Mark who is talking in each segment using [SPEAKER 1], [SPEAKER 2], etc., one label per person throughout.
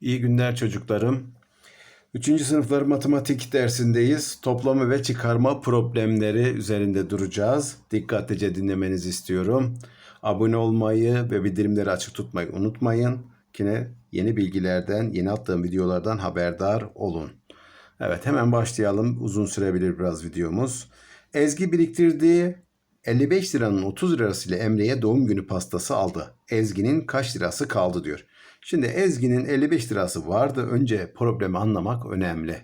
[SPEAKER 1] İyi günler çocuklarım. Üçüncü sınıflar matematik dersindeyiz. Toplama ve çıkarma problemleri üzerinde duracağız. Dikkatlice dinlemenizi istiyorum. Abone olmayı ve bildirimleri açık tutmayı unutmayın. Yine yeni bilgilerden, yeni attığım videolardan haberdar olun. Evet hemen başlayalım. Uzun sürebilir biraz videomuz. Ezgi biriktirdiği 55 liranın 30 lirasıyla Emre'ye doğum günü pastası aldı. Ezgi'nin kaç lirası kaldı diyor. Şimdi Ezgi'nin 55 lirası vardı. Önce problemi anlamak önemli.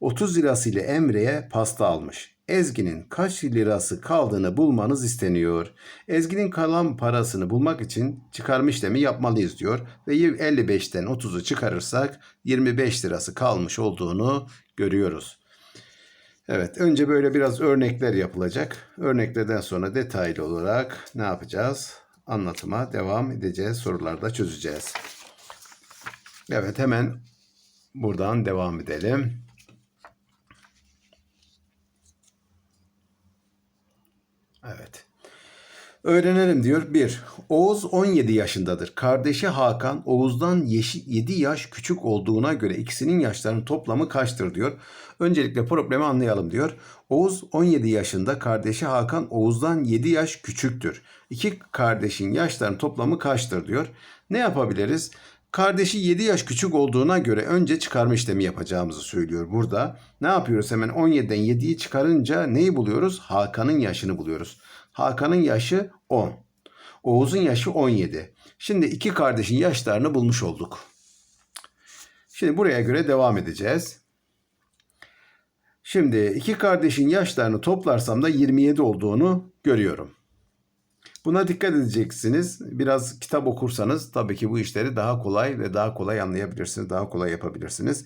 [SPEAKER 1] 30 lirasıyla Emre'ye pasta almış. Ezgi'nin kaç lirası kaldığını bulmanız isteniyor. Ezgi'nin kalan parasını bulmak için çıkarma işlemi yapmalıyız diyor. Ve 55'ten 30'u çıkarırsak 25 lirası kalmış olduğunu görüyoruz. Evet, önce böyle biraz örnekler yapılacak. Örneklerden sonra detaylı olarak ne yapacağız? Anlatıma devam edeceğiz. Sorularda çözeceğiz. Evet, hemen buradan devam edelim. Evet. Öğrenelim diyor. 1. Oğuz 17 yaşındadır. Kardeşi Hakan Oğuz'dan 7 yaş küçük olduğuna göre ikisinin yaşlarının toplamı kaçtır diyor. Öncelikle problemi anlayalım diyor. Oğuz 17 yaşında, kardeşi Hakan Oğuz'dan 7 yaş küçüktür. İki kardeşin yaşlarının toplamı kaçtır diyor. Ne yapabiliriz? Kardeşi 7 yaş küçük olduğuna göre önce çıkarma işlemi yapacağımızı söylüyor burada. Ne yapıyoruz hemen 17'den 7'yi çıkarınca neyi buluyoruz? Hakan'ın yaşını buluyoruz. Hakan'ın yaşı 10. Oğuz'un yaşı 17. Şimdi iki kardeşin yaşlarını bulmuş olduk. Şimdi buraya göre devam edeceğiz. Şimdi iki kardeşin yaşlarını toplarsam da 27 olduğunu görüyorum. Buna dikkat edeceksiniz. Biraz kitap okursanız tabii ki bu işleri daha kolay ve daha kolay anlayabilirsiniz, daha kolay yapabilirsiniz.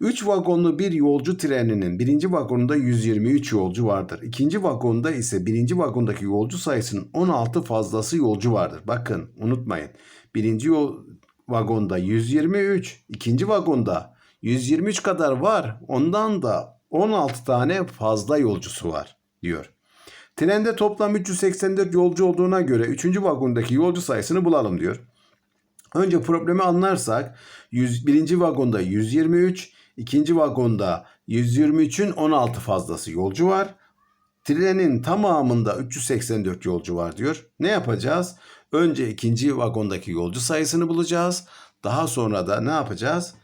[SPEAKER 1] 3 vagonlu bir yolcu treninin birinci vagonunda 123 yolcu vardır. İkinci vagonda ise birinci vagondaki yolcu sayısının 16 fazlası yolcu vardır. Bakın unutmayın. Birinci yol vagonda 123, ikinci vagonda 123 kadar var. Ondan da 16 tane fazla yolcusu var diyor. Trende toplam 384 yolcu olduğuna göre 3. vagondaki yolcu sayısını bulalım diyor. Önce problemi anlarsak 100, birinci vagonda 123, ikinci vagonda 123'ün 16 fazlası yolcu var. Trenin tamamında 384 yolcu var diyor. Ne yapacağız? Önce ikinci vagondaki yolcu sayısını bulacağız. Daha sonra da ne yapacağız?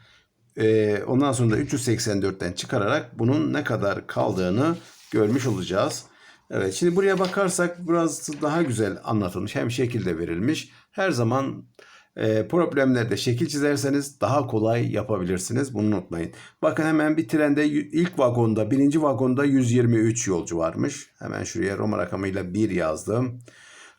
[SPEAKER 1] Ee, ondan sonra da 384'ten çıkararak bunun ne kadar kaldığını görmüş olacağız. Evet şimdi buraya bakarsak biraz daha güzel anlatılmış. Hem şekilde verilmiş. Her zaman e, problemlerde şekil çizerseniz daha kolay yapabilirsiniz. Bunu unutmayın. Bakın hemen bir trende ilk vagonda birinci vagonda 123 yolcu varmış. Hemen şuraya Roma rakamıyla 1 yazdım.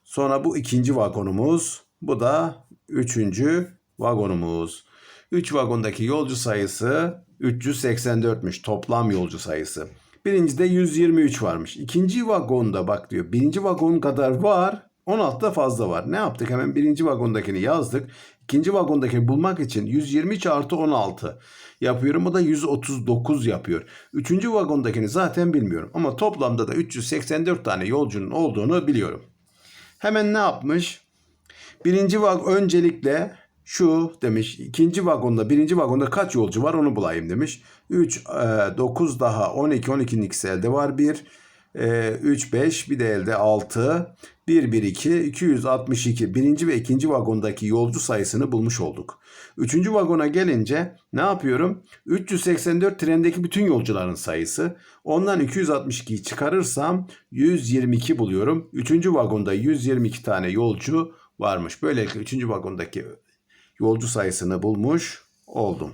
[SPEAKER 1] Sonra bu ikinci vagonumuz. Bu da üçüncü vagonumuz. 3 vagondaki yolcu sayısı 384'müş toplam yolcu sayısı. Birincide 123 varmış. İkinci vagonda bak diyor. Birinci vagon kadar var. 16 da fazla var. Ne yaptık? Hemen birinci vagondakini yazdık. İkinci vagondakini bulmak için 123 artı 16 yapıyorum. O da 139 yapıyor. Üçüncü vagondakini zaten bilmiyorum. Ama toplamda da 384 tane yolcunun olduğunu biliyorum. Hemen ne yapmış? Birinci vagon öncelikle şu demiş ikinci vagonda birinci vagonda kaç yolcu var onu bulayım demiş. 3, 9 daha 12, 12'nin ikisi elde var 1. 3, 5 bir de elde 6. 1, 1, 2, 262. Birinci ve ikinci vagondaki yolcu sayısını bulmuş olduk. Üçüncü vagona gelince ne yapıyorum? 384 trendeki bütün yolcuların sayısı. Ondan 262'yi çıkarırsam 122 buluyorum. Üçüncü vagonda 122 tane yolcu varmış. Böylelikle üçüncü vagondaki yolcu sayısını bulmuş oldum.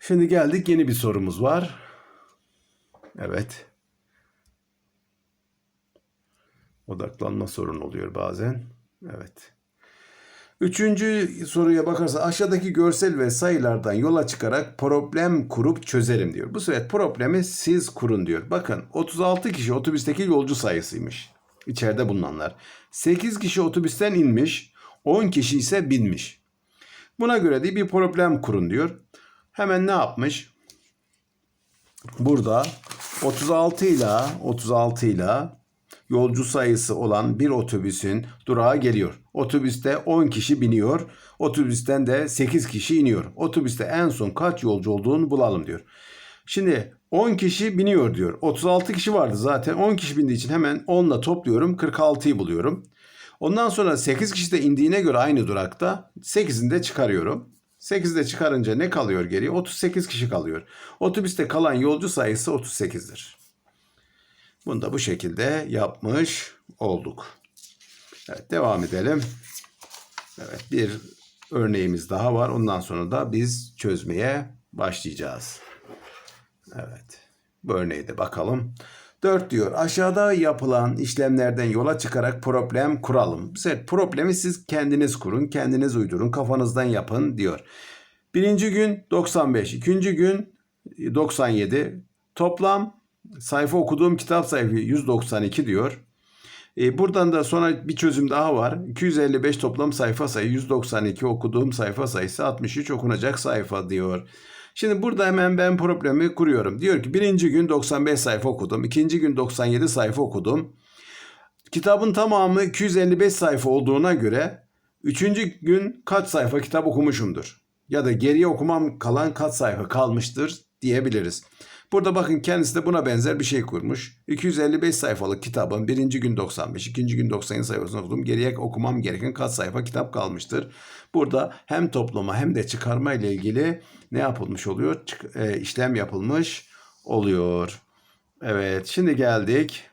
[SPEAKER 1] Şimdi geldik yeni bir sorumuz var. Evet. Odaklanma sorun oluyor bazen. Evet. Üçüncü soruya bakarsa aşağıdaki görsel ve sayılardan yola çıkarak problem kurup çözelim diyor. Bu sefer problemi siz kurun diyor. Bakın 36 kişi otobüsteki yolcu sayısıymış. İçeride bulunanlar. 8 kişi otobüsten inmiş. 10 kişi ise binmiş. Buna göre de bir problem kurun diyor. Hemen ne yapmış? Burada 36 ile 36 ile yolcu sayısı olan bir otobüsün durağa geliyor. Otobüste 10 kişi biniyor. Otobüsten de 8 kişi iniyor. Otobüste en son kaç yolcu olduğunu bulalım diyor. Şimdi 10 kişi biniyor diyor. 36 kişi vardı zaten. 10 kişi bindiği için hemen 10 ile topluyorum. 46'yı buluyorum. Ondan sonra 8 kişi de indiğine göre aynı durakta 8'ini de çıkarıyorum. 8'i de çıkarınca ne kalıyor geriye? 38 kişi kalıyor. Otobüste kalan yolcu sayısı 38'dir. Bunu da bu şekilde yapmış olduk. Evet devam edelim. Evet bir örneğimiz daha var. Ondan sonra da biz çözmeye başlayacağız. Evet. Bu örneğe de bakalım. 4 diyor. Aşağıda yapılan işlemlerden yola çıkarak problem kuralım. Evet, problemi siz kendiniz kurun, kendiniz uydurun, kafanızdan yapın diyor. Birinci gün 95, ikinci gün 97. Toplam sayfa okuduğum kitap sayfası 192 diyor. E, buradan da sonra bir çözüm daha var. 255 toplam sayfa sayı 192 okuduğum sayfa sayısı 63 okunacak sayfa diyor. Şimdi burada hemen ben problemi kuruyorum. Diyor ki birinci gün 95 sayfa okudum. ikinci gün 97 sayfa okudum. Kitabın tamamı 255 sayfa olduğuna göre üçüncü gün kaç sayfa kitap okumuşumdur? Ya da geriye okumam kalan kaç sayfa kalmıştır diyebiliriz. Burada bakın kendisi de buna benzer bir şey kurmuş. 255 sayfalık kitabın birinci gün 95, ikinci gün 97 sayfasını okudum. Geriye okumam gereken kaç sayfa kitap kalmıştır. Burada hem toplama hem de çıkarma ile ilgili ne yapılmış oluyor? Çık- e, işlem yapılmış oluyor. Evet şimdi geldik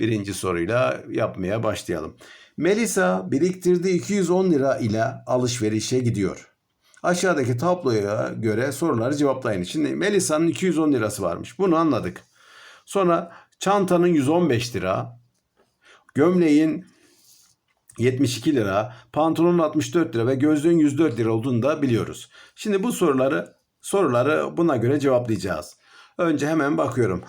[SPEAKER 1] birinci soruyla yapmaya başlayalım. Melisa biriktirdiği 210 lira ile alışverişe gidiyor. Aşağıdaki tabloya göre soruları cevaplayın. Şimdi Melisa'nın 210 lirası varmış. Bunu anladık. Sonra çantanın 115 lira, gömleğin 72 lira, pantolonun 64 lira ve gözlüğün 104 lira olduğunu da biliyoruz. Şimdi bu soruları soruları buna göre cevaplayacağız. Önce hemen bakıyorum.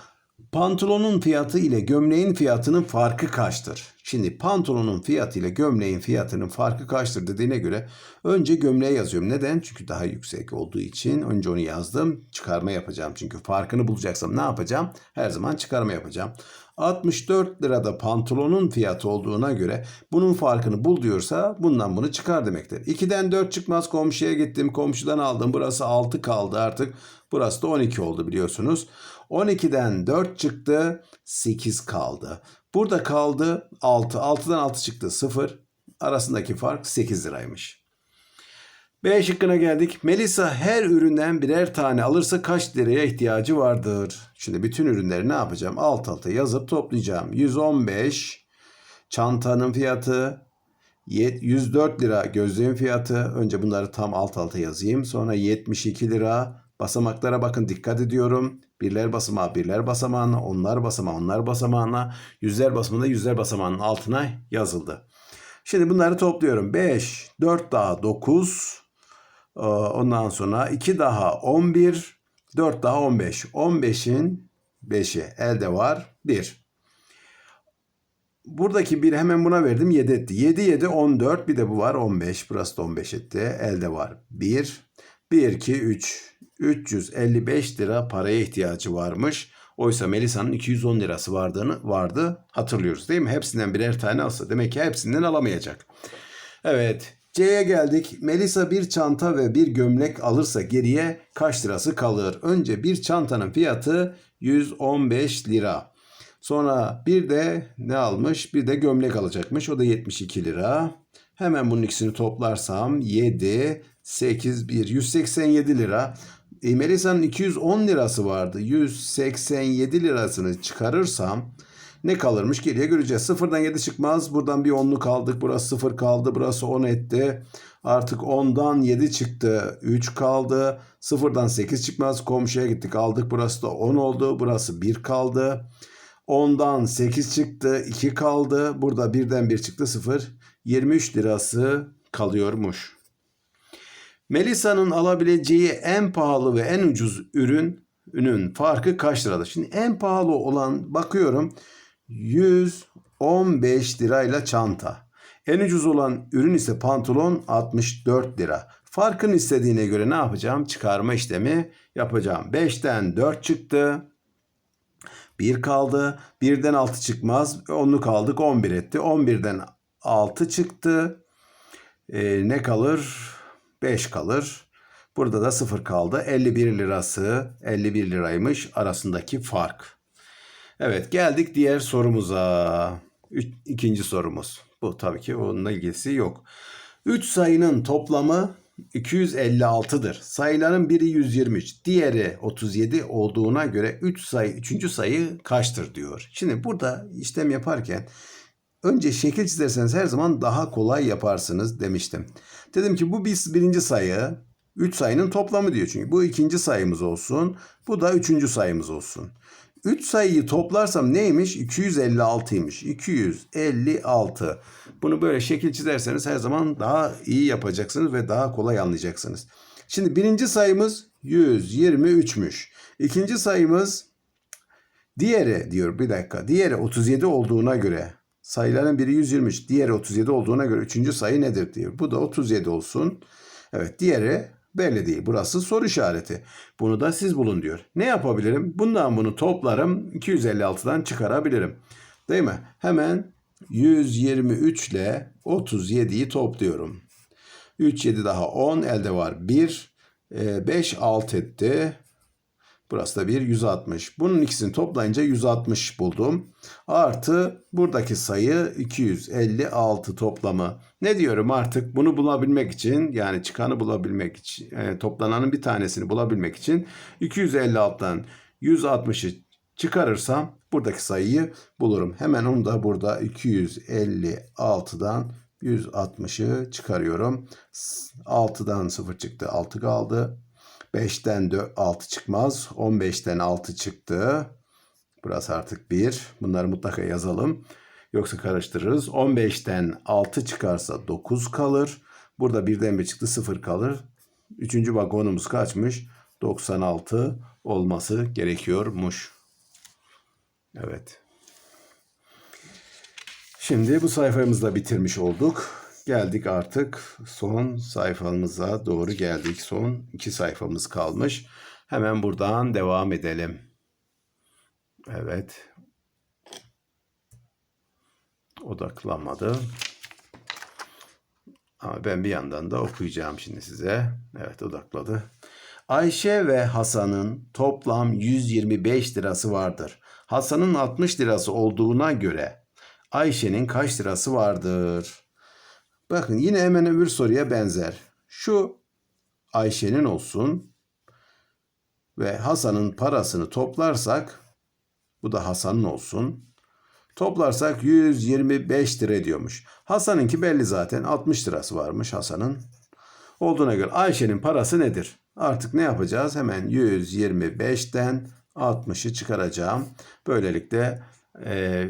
[SPEAKER 1] Pantolonun fiyatı ile gömleğin fiyatının farkı kaçtır? Şimdi pantolonun fiyatı ile gömleğin fiyatının farkı kaçtır dediğine göre önce gömleğe yazıyorum. Neden? Çünkü daha yüksek olduğu için önce onu yazdım. Çıkarma yapacağım. Çünkü farkını bulacaksam ne yapacağım? Her zaman çıkarma yapacağım. 64 lirada pantolonun fiyatı olduğuna göre bunun farkını bul diyorsa bundan bunu çıkar demektir. 2'den 4 çıkmaz komşuya gittim komşudan aldım burası 6 kaldı artık burası da 12 oldu biliyorsunuz. 12'den 4 çıktı 8 kaldı. Burada kaldı 6 6'dan 6 çıktı 0 arasındaki fark 8 liraymış. B şıkkına geldik. Melisa her üründen birer tane alırsa kaç liraya ihtiyacı vardır? Şimdi bütün ürünleri ne yapacağım? Alt alta yazıp toplayacağım. 115 çantanın fiyatı, 104 lira gözlüğün fiyatı. Önce bunları tam alt alta yazayım. Sonra 72 lira. Basamaklara bakın dikkat ediyorum. Birler basamağı birler basamağına, onlar basamağı onlar basamağına, yüzler basamağına yüzler basamağının altına yazıldı. Şimdi bunları topluyorum. 5, 4 daha 9, ee, Ondan sonra 2 daha 11, 4 daha 15. 15'in 5'i elde var 1. Buradaki 1 hemen buna verdim 7 etti. 7 7 14 bir de bu var 15. Burası da 15 etti. Elde var 1. 1 2 3. 355 lira paraya ihtiyacı varmış. Oysa Melisa'nın 210 lirası vardığını vardı hatırlıyoruz değil mi? Hepsinden birer tane alsa demek ki hepsinden alamayacak. Evet C'ye geldik. Melisa bir çanta ve bir gömlek alırsa geriye kaç lirası kalır? Önce bir çantanın fiyatı 115 lira. Sonra bir de ne almış? Bir de gömlek alacakmış. O da 72 lira. Hemen bunun ikisini toplarsam 7, 8, 1, 187 lira. Melisa'nın 210 lirası vardı. 187 lirasını çıkarırsam ne kalırmış geriye göreceğiz. Sıfırdan 7 çıkmaz. Buradan bir onluk aldık. Burası 0 kaldı. Burası 10 etti. Artık 10'dan 7 çıktı. 3 kaldı. Sıfırdan 8 çıkmaz. Komşuya gittik aldık. Burası da 10 oldu. Burası 1 kaldı. 10'dan 8 çıktı. 2 kaldı. Burada birden 1 çıktı 0. 23 lirası kalıyormuş. Melisa'nın alabileceği en pahalı ve en ucuz ürünün farkı kaç liradır? Şimdi en pahalı olan bakıyorum 115 lirayla çanta. En ucuz olan ürün ise pantolon 64 lira. Farkını istediğine göre ne yapacağım? Çıkarma işlemi yapacağım. 5'ten 4 çıktı. 1 kaldı. 1'den 6 çıkmaz. 10'lu kaldık 11 etti. 11'den 6 çıktı. Ee, ne kalır? 5 kalır. Burada da 0 kaldı. 51 lirası 51 liraymış arasındaki fark. Evet geldik diğer sorumuza. Üç, ikinci sorumuz. Bu tabii ki onunla ilgisi yok. 3 sayının toplamı 256'dır. Sayıların biri 123, diğeri 37 olduğuna göre 3 sayı, 3. sayı kaçtır diyor. Şimdi burada işlem yaparken önce şekil çizerseniz her zaman daha kolay yaparsınız demiştim. Dedim ki bu birinci sayı, 3 sayının toplamı diyor çünkü. Bu ikinci sayımız olsun, bu da üçüncü sayımız olsun. 3 sayıyı toplarsam neymiş? 256'ymış. 256. Bunu böyle şekil çizerseniz her zaman daha iyi yapacaksınız ve daha kolay anlayacaksınız. Şimdi birinci sayımız 123'müş. İkinci sayımız diğeri diyor bir dakika. Diğeri 37 olduğuna göre sayıların biri 123, diğeri 37 olduğuna göre üçüncü sayı nedir diyor. Bu da 37 olsun. Evet diğeri belli değil. Burası soru işareti. Bunu da siz bulun diyor. Ne yapabilirim? Bundan bunu toplarım 256'dan çıkarabilirim. Değil mi? Hemen 123 ile 37'yi topluyorum. 3, 7 daha 10 elde var 1. 5, 6 etti. Burası da bir 160. Bunun ikisini toplayınca 160 buldum. Artı buradaki sayı 256 toplamı. Ne diyorum artık bunu bulabilmek için yani çıkanı bulabilmek için e, toplananın bir tanesini bulabilmek için 256'dan 160'ı çıkarırsam buradaki sayıyı bulurum. Hemen onu da burada 256'dan 160'ı çıkarıyorum. 6'dan 0 çıktı 6 kaldı. 5'ten 6 çıkmaz. 15'ten 6 çıktı. Burası artık 1. Bunları mutlaka yazalım. Yoksa karıştırırız. 15'ten 6 çıkarsa 9 kalır. Burada birden bir çıktı 0 kalır. Üçüncü vagonumuz kaçmış? 96 olması gerekiyormuş. Evet. Şimdi bu sayfamızı da bitirmiş olduk. Geldik artık son sayfamıza doğru geldik. Son iki sayfamız kalmış. Hemen buradan devam edelim. Evet. Odaklanmadı. Ama ben bir yandan da okuyacağım şimdi size. Evet odakladı. Ayşe ve Hasan'ın toplam 125 lirası vardır. Hasan'ın 60 lirası olduğuna göre Ayşe'nin kaç lirası vardır? Bakın yine hemen öbür soruya benzer. Şu Ayşe'nin olsun ve Hasan'ın parasını toplarsak bu da Hasan'ın olsun. Toplarsak 125 lira ediyormuş. Hasan'ınki belli zaten 60 lirası varmış Hasan'ın. Olduğuna göre Ayşe'nin parası nedir? Artık ne yapacağız? Hemen 125'ten 60'ı çıkaracağım. Böylelikle e,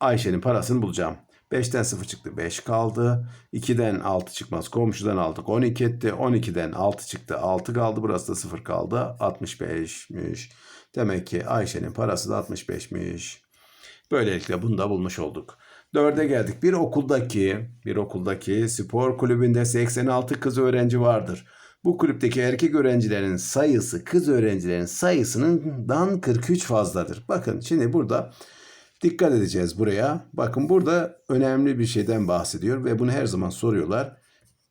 [SPEAKER 1] Ayşe'nin parasını bulacağım. 5'ten 0 çıktı 5 kaldı. 2'den 6 çıkmaz komşudan aldık 12 etti. 12'den 6 çıktı 6 kaldı. Burası da 0 kaldı 65'miş. Demek ki Ayşe'nin parası da 65'miş. Böylelikle bunu da bulmuş olduk. Dörde geldik. Bir okuldaki, bir okuldaki spor kulübünde 86 kız öğrenci vardır. Bu kulüpteki erkek öğrencilerin sayısı kız öğrencilerin sayısından 43 fazladır. Bakın şimdi burada dikkat edeceğiz buraya. Bakın burada önemli bir şeyden bahsediyor ve bunu her zaman soruyorlar.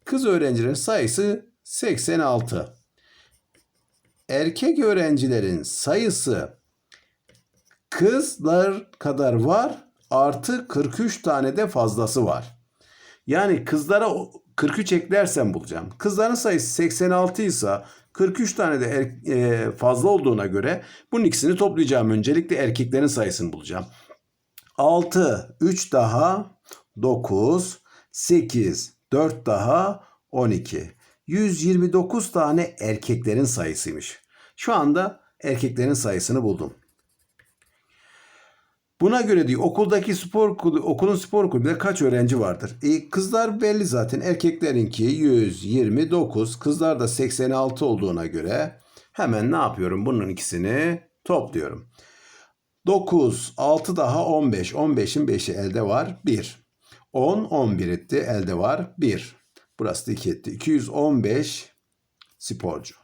[SPEAKER 1] Kız öğrencilerin sayısı 86. Erkek öğrencilerin sayısı kızlar kadar var artı 43 tane de fazlası var. Yani kızlara 43 eklersem bulacağım. Kızların sayısı 86 ise 43 tane de er, e, fazla olduğuna göre bunun ikisini toplayacağım. Öncelikle erkeklerin sayısını bulacağım. 6, 3 daha 9, 8, 4 daha 12. 129 tane erkeklerin sayısıymış. Şu anda erkeklerin sayısını buldum. Buna göre diyor okuldaki spor okulun spor kulübünde kaç öğrenci vardır? E, kızlar belli zaten. Erkeklerinki 129, kızlar da 86 olduğuna göre hemen ne yapıyorum? Bunun ikisini topluyorum. 9, 6 daha 15. 15'in 5'i elde var 1. 10, 11 etti elde var 1. Burası da 2 etti. 215 sporcu.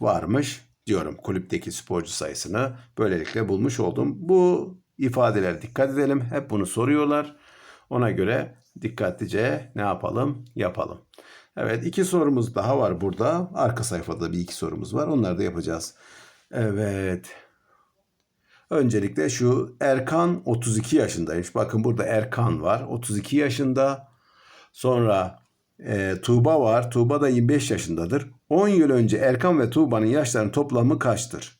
[SPEAKER 1] Varmış diyorum kulüpteki sporcu sayısını böylelikle bulmuş oldum. Bu ifadeler dikkat edelim. Hep bunu soruyorlar. Ona göre dikkatlice ne yapalım? Yapalım. Evet iki sorumuz daha var burada. Arka sayfada bir iki sorumuz var. Onları da yapacağız. Evet. Öncelikle şu Erkan 32 yaşındaymış. Bakın burada Erkan var. 32 yaşında. Sonra e, Tuğba var. Tuğba da 25 yaşındadır. 10 yıl önce Erkan ve Tuğba'nın yaşlarının toplamı kaçtır?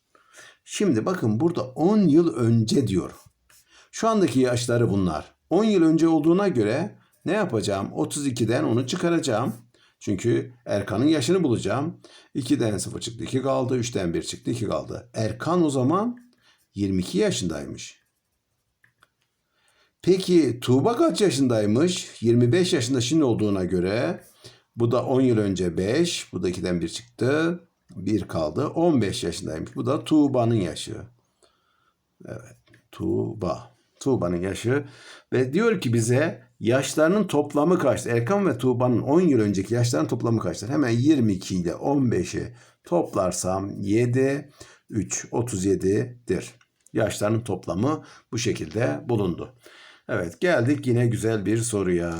[SPEAKER 1] Şimdi bakın burada 10 yıl önce diyor. Şu andaki yaşları bunlar. 10 yıl önce olduğuna göre ne yapacağım? 32'den onu çıkaracağım. Çünkü Erkan'ın yaşını bulacağım. 2'den 0 çıktı 2 kaldı. 3'ten 1 çıktı 2 kaldı. Erkan o zaman 22 yaşındaymış. Peki Tuğba kaç yaşındaymış? 25 yaşında şimdi olduğuna göre bu da 10 yıl önce 5. Bu da 2'den 1 çıktı. 1 kaldı. 15 yaşındaymış. Bu da Tuğba'nın yaşı. Evet. Tuğba. Tuğba'nın yaşı. Ve diyor ki bize yaşlarının toplamı kaçtır? Erkan ve Tuğba'nın 10 yıl önceki yaşlarının toplamı kaçtır? Hemen 22 ile 15'i toplarsam 7, 3, 37'dir. Yaşlarının toplamı bu şekilde bulundu. Evet geldik yine güzel bir soruya.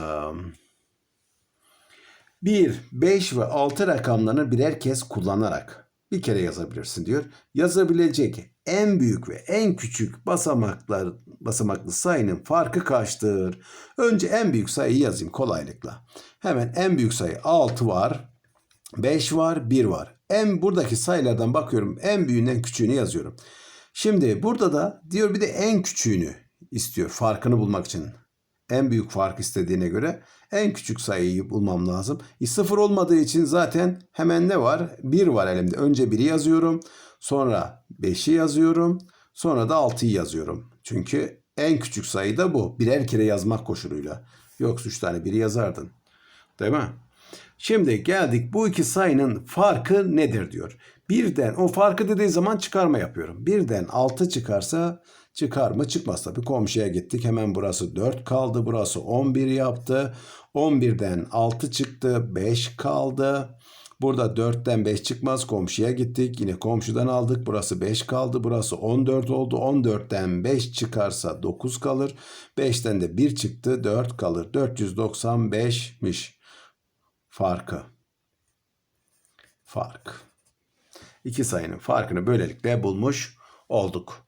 [SPEAKER 1] 1, 5 ve 6 rakamlarını birer kez kullanarak bir kere yazabilirsin diyor. Yazabilecek en büyük ve en küçük basamaklar basamaklı sayının farkı kaçtır? Önce en büyük sayıyı yazayım kolaylıkla. Hemen en büyük sayı 6 var, 5 var, 1 var. En buradaki sayılardan bakıyorum en büyüğünden küçüğünü yazıyorum. Şimdi burada da diyor bir de en küçüğünü istiyor farkını bulmak için. En büyük fark istediğine göre en küçük sayıyı bulmam lazım. E, sıfır olmadığı için zaten hemen ne var? 1 var elimde. Önce 1'i yazıyorum. Sonra 5'i yazıyorum. Sonra da 6'yı yazıyorum. Çünkü en küçük sayı da bu. Birer kere yazmak koşuluyla. Yoksa 3 tane 1'i yazardın. Değil mi? Şimdi geldik bu iki sayının farkı nedir diyor. Birden o farkı dediği zaman çıkarma yapıyorum. Birden 6 çıkarsa çıkar mı çıkmaz tabii komşuya gittik. Hemen burası 4 kaldı. Burası 11 yaptı. 11'den 6 çıktı. 5 kaldı. Burada 4'ten 5 çıkmaz. Komşuya gittik. Yine komşudan aldık. Burası 5 kaldı. Burası 14 oldu. 14'ten 5 çıkarsa 9 kalır. 5'ten de 1 çıktı. 4 kalır. 495'miş farkı. Fark. İki sayının farkını böylelikle bulmuş olduk.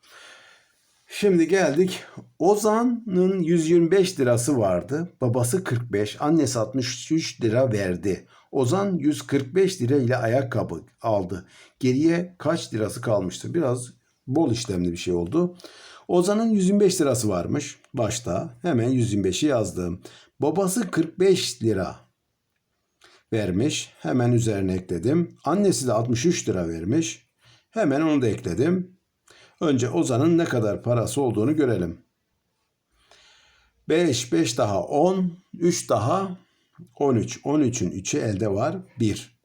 [SPEAKER 1] Şimdi geldik. Ozan'ın 125 lirası vardı. Babası 45, annesi 63 lira verdi. Ozan 145 lira ile ayakkabı aldı. Geriye kaç lirası kalmıştı? Biraz bol işlemli bir şey oldu. Ozan'ın 125 lirası varmış başta. Hemen 125'i yazdım. Babası 45 lira vermiş. Hemen üzerine ekledim. Annesi de 63 lira vermiş. Hemen onu da ekledim. Önce Ozan'ın ne kadar parası olduğunu görelim. 5, 5 daha 10, 3 daha 13. 13'ün 3'ü elde var. 1.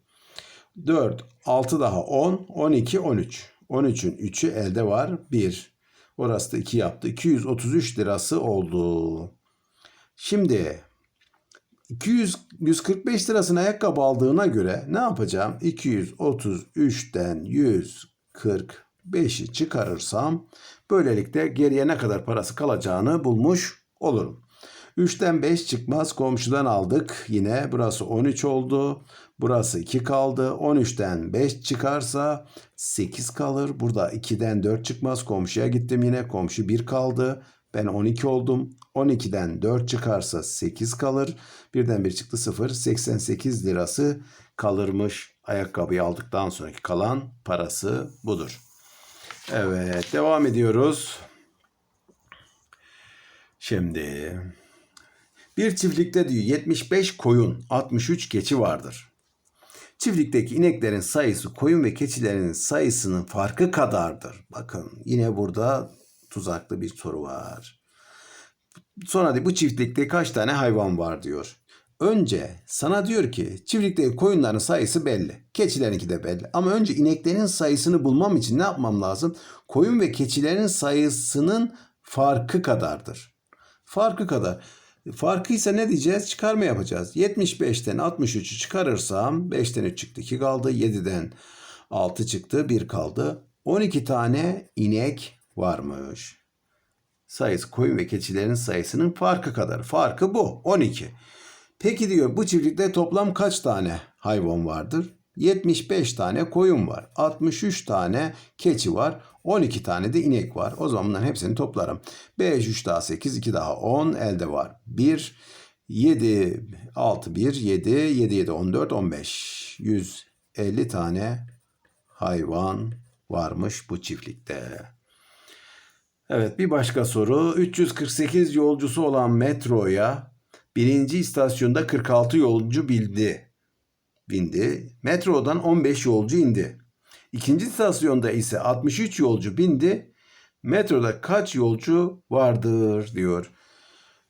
[SPEAKER 1] 4, 6 daha 10, 12, 13. 13'ün 3'ü elde var. 1. Orası da 2 yaptı. 233 lirası oldu. Şimdi 200 145 lirasına ayakkabı aldığına göre ne yapacağım? 233'ten 145'i çıkarırsam böylelikle geriye ne kadar parası kalacağını bulmuş olurum. 3'ten 5 çıkmaz komşudan aldık. Yine burası 13 oldu. Burası 2 kaldı. 13'ten 5 çıkarsa 8 kalır. Burada 2'den 4 çıkmaz. Komşuya gittim yine. Komşu 1 kaldı. Ben 12 oldum. 12'den 4 çıkarsa 8 kalır. Birden bir çıktı 0. 88 lirası kalırmış. Ayakkabıyı aldıktan sonraki kalan parası budur. Evet devam ediyoruz. Şimdi bir çiftlikte diyor 75 koyun 63 keçi vardır. Çiftlikteki ineklerin sayısı koyun ve keçilerin sayısının farkı kadardır. Bakın yine burada tuzaklı bir soru var. Sonra diyor, bu çiftlikte kaç tane hayvan var diyor. Önce sana diyor ki çiftlikteki koyunların sayısı belli. Keçilerinki de belli. Ama önce ineklerin sayısını bulmam için ne yapmam lazım? Koyun ve keçilerin sayısının farkı kadardır. Farkı kadar. Farkı ise ne diyeceğiz? Çıkarma yapacağız. 75'ten 63'ü çıkarırsam 5'ten 3 çıktı 2 kaldı. 7'den 6 çıktı 1 kaldı. 12 tane inek varmış. sayısı koyun ve keçilerin sayısının farkı kadar. Farkı bu 12. Peki diyor bu çiftlikte toplam kaç tane hayvan vardır? 75 tane koyun var. 63 tane keçi var. 12 tane de inek var. O zaman bunların hepsini toplarım. 5, 3 daha 8, 2 daha 10 elde var. 1, 7, 6, 1, 7, 7, 7, 14, 15. 150 tane hayvan varmış bu çiftlikte. Evet bir başka soru. 348 yolcusu olan metroya birinci istasyonda 46 yolcu bildi. Bindi. Metrodan 15 yolcu indi. İkinci istasyonda ise 63 yolcu bindi. Metroda kaç yolcu vardır diyor.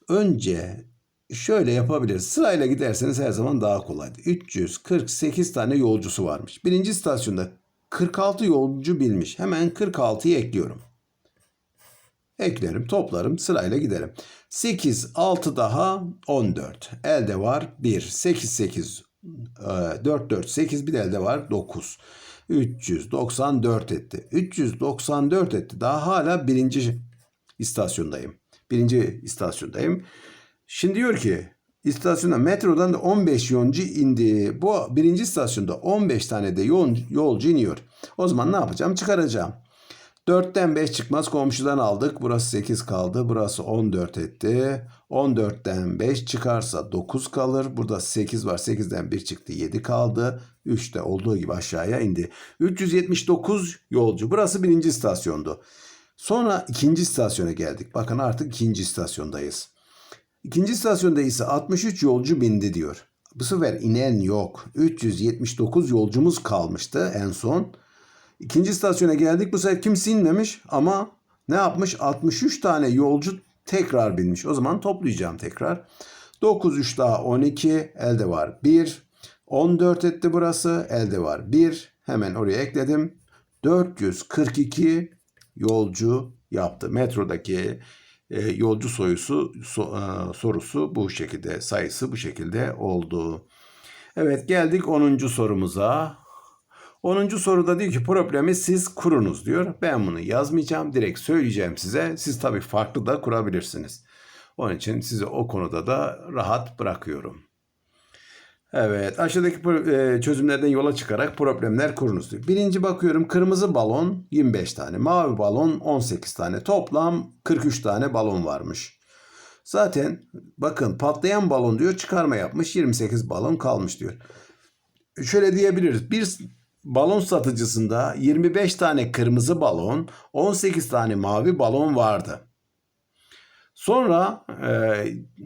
[SPEAKER 1] Önce şöyle yapabiliriz. Sırayla giderseniz her zaman daha kolaydır. 348 tane yolcusu varmış. Birinci istasyonda 46 yolcu bilmiş. Hemen 46'yı ekliyorum. Eklerim, toplarım, sırayla giderim. 8, 6 daha 14. Elde var 1. 8, 8, 4, 4, 8 bir de elde var 9. 394 etti. 394 etti. Daha hala birinci istasyondayım. Birinci istasyondayım. Şimdi diyor ki istasyonda metrodan da 15 yolcu indi. Bu birinci istasyonda 15 tane de yol, yolcu iniyor. O zaman ne yapacağım? Çıkaracağım. 4'ten 5 çıkmaz komşudan aldık. Burası 8 kaldı. Burası 14 etti. 14'ten 5 çıkarsa 9 kalır. Burada 8 var. 8'den 1 çıktı. 7 kaldı. 3 de olduğu gibi aşağıya indi. 379 yolcu. Burası birinci istasyondu. Sonra ikinci istasyona geldik. Bakın artık ikinci istasyondayız. İkinci istasyonda ise 63 yolcu bindi diyor. Bu sefer inen yok. 379 yolcumuz kalmıştı en son. İkinci istasyona geldik. Bu sefer kimse inmemiş ama ne yapmış? 63 tane yolcu tekrar binmiş. O zaman toplayacağım tekrar. 9 3 daha 12 elde var 1. 14 etti burası. Elde var 1. Hemen oraya ekledim. 442 yolcu yaptı. Metrodaki e, yolcu soyusu so, e, sorusu bu şekilde sayısı bu şekilde oldu. Evet geldik 10. sorumuza. 10. soruda diyor ki problemi siz kurunuz diyor. Ben bunu yazmayacağım. Direkt söyleyeceğim size. Siz tabii farklı da kurabilirsiniz. Onun için sizi o konuda da rahat bırakıyorum. Evet aşağıdaki e, çözümlerden yola çıkarak problemler kurunuz diyor. Birinci bakıyorum kırmızı balon 25 tane. Mavi balon 18 tane. Toplam 43 tane balon varmış. Zaten bakın patlayan balon diyor çıkarma yapmış 28 balon kalmış diyor. Şöyle diyebiliriz. Bir balon satıcısında 25 tane kırmızı balon, 18 tane mavi balon vardı. Sonra e,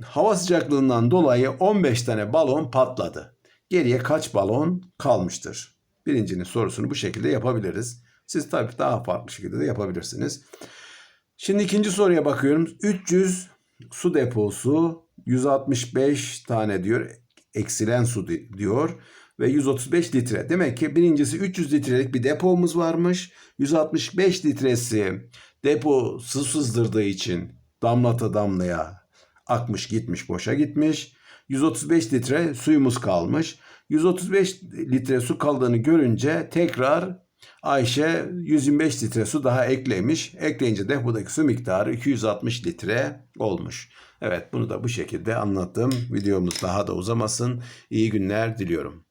[SPEAKER 1] hava sıcaklığından dolayı 15 tane balon patladı. Geriye kaç balon kalmıştır? Birincinin sorusunu bu şekilde yapabiliriz. Siz tabii daha farklı şekilde de yapabilirsiniz. Şimdi ikinci soruya bakıyorum. 300 su deposu 165 tane diyor eksilen su di- diyor ve 135 litre. Demek ki birincisi 300 litrelik bir depomuz varmış. 165 litresi depo su sızdırdığı için damlata damlaya akmış gitmiş boşa gitmiş. 135 litre suyumuz kalmış. 135 litre su kaldığını görünce tekrar Ayşe 125 litre su daha eklemiş. Ekleyince depodaki su miktarı 260 litre olmuş. Evet bunu da bu şekilde anlattım. Videomuz daha da uzamasın. İyi günler diliyorum.